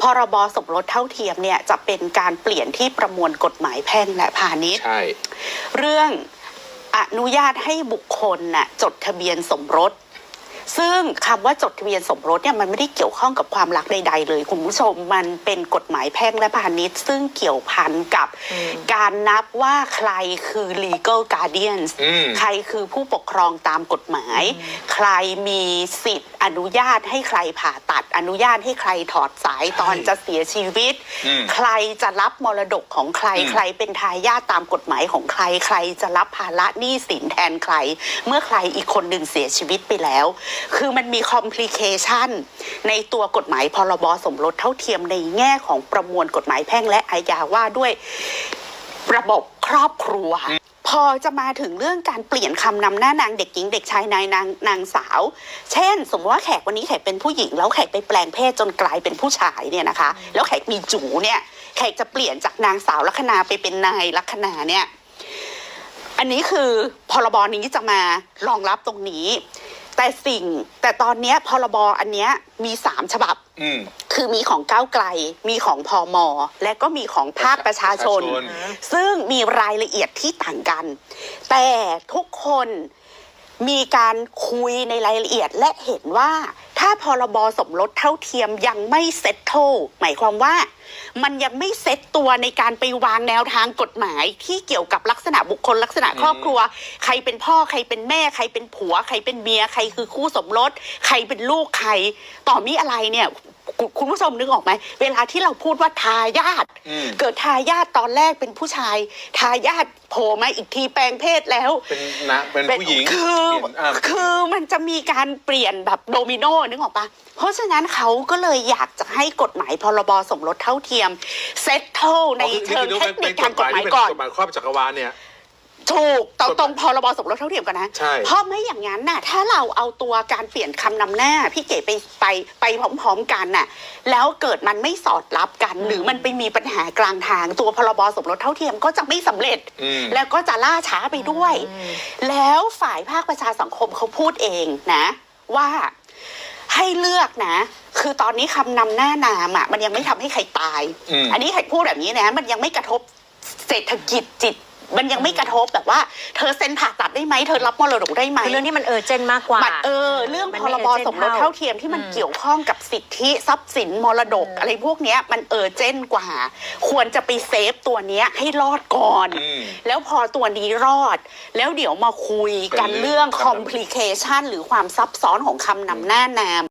พรบสมรสเท่าเทียมเนี่ยจะเป็นการเปลี่ยนที่ประมวลกฎหมายแพ่งและพาณิชย์ใช่ เรื่องอนุญาตให้บุคคลน่ะจดทะเบียนสมรส ซึ่งคำว่าจดทะเบียนสมรสเนี่ยมันไม่ได้เกี่ยวข้องกับความรักใด ๆ เลยคุณผู้ชมมันเป็นกฎหมายแพ่งและพาณิชย์ ซึ่งเกี่ยวพันกับการนับว่าใครคือ legal guardians อืมใครคือผู้ปกครองตามกฎหมาย ใครมีสิทธิ์อนุญาตให้ใครผ่าตัด อนุญาตให้ใครถอดสายตอนจะเสียชีวิตอืมใครจะรับมรดกของใครอืมใครเป็นทายาทตามกฎหมายของใคร ใครจะรับภาระหนี้สินแทนใคร เมื่อใครอีกคนหนึ่งเสียชีวิตไปแล้วคือมันมีคอมพลีเคชันในตัวกฎหมายพรบสมรสเท่าเทียมในแง่ของประมวลกฎหมายแพ่งและอาญาว่าด้วยระบบครอบครัว พอจะมาถึงเรื่องการเปลี่ยนคำนำหน้านางเด็กหญิงเด็กชายนายนางนางสาว เช่น สมมติว่าแขกวันนี้แขกเป็นผู้หญิง แล้วแขกไปแปลงเพศจนกลายเป็นผู้ชายเนี่ยนะคะ แล้วแขกมีจูเนี่ยแขกจะเปลี่ยนจากนางสาวลัคนาไปเป็นนายลัคนาเนี่ยอันนี้คือพรบนี้จะมารองรับตรงนี้ แต่สิ่งแต่ตอนเนี้ยพรบอันเนี้ยมีสามฉบับ อืม คือมีของก้าวไกล มีของพอมอ และก็มีของภาคประชาชน ประชาชน ซึ่งมีรายละเอียดที่ต่างกัน แต่ทุกคนมีการคุยในรายละเอียดและเห็นว่าถ้า พรบสมรสเท่าเทียมยังไม่เซ็ตโทหมายความว่า มันยังไม่เซ็ตตัวในการไปวางแนวทางกฎหมายที่เกี่ยวกับลักษณะบุคคลลักษณะครอบครัว ใครเป็นพ่อใครเป็นแม่ ใครเป็นผัว ใครเป็นเมีย ใครคือคู่สมรส ใครเป็นลูกใคร ต่อมีอะไรเนี่ย คุณคุณผู้ชมนึกออกไหมเวลาที่เราพูดว่าทายาทอืมเกิดทายาทตอนแรกเป็นผู้ชาย ทายาทโผล่มาอีกทีแปลงเพศแล้ว เป็นนะเป็นผู้หญิงคือเปลี่ยนอะคือมันจะมีการเปลี่ยนแบบโดมิโนนึกออกปะเพราะฉะนั้นเขาก็เลยอยากจะให้กฎหมายพรบสมรสเท่าเทียมเซตเท่ในอ๋อคือเชิงคือเทคนิคทางกฎหมายเป็นก่อนกฎหมายครอบจักรวาลเนี่ย ถูกตรงกฎหมายตรงพรบสมรสเท่าเทียมกันนะ ใช่ เพราะไม่อย่างนั้นน่ะ ถ้าเราเอาตัวการเปลี่ยนคำนำหน้า พี่เก๋ไปไปไปพร้อมๆกันน่ะ แล้วเกิดมันไม่สอดรับกัน หรือมันไปมีปัญหากลางทาง ตัวพรบสมรสเท่าเทียมก็จะไม่สำเร็จ อืม แล้วก็จะล่าช้าไปด้วย แล้วฝ่ายภาคประชาสังคมเขาพูดเองนะ ว่าให้เลือกนะ คือตอนนี้คำนำหน้านามอะ มันยังไม่ทำให้ใครตายอืมอันนี้ใครพูดแบบนี้นะ มันยังไม่กระทบเศรษฐกิจจิต มันยังไม่กระทบแบบว่า เธอเซ็นผ่าตัดได้ไหมเธอรับมรดกได้ไหมคือเรื่องนี้มันเออเจนมากกว่ามันเออ เรื่องมันพไม่รบ urgent สมรสเท่าเทียมที่มันเกี่ยวข้องกับสิทธิทรัพย์สินมรดก อะไรพวกเนี้ยมันเออเจนกว่า ควรจะไปเซฟตัวเนี้ยให้รอดก่อนอืมแล้วพอตัวนี้รอด แล้วเดี๋ยวมาคุยกันเป็นเรื่เรื่อองงคอมพลีเคชันหรือความซับซ้อนของคำนำหน้านาม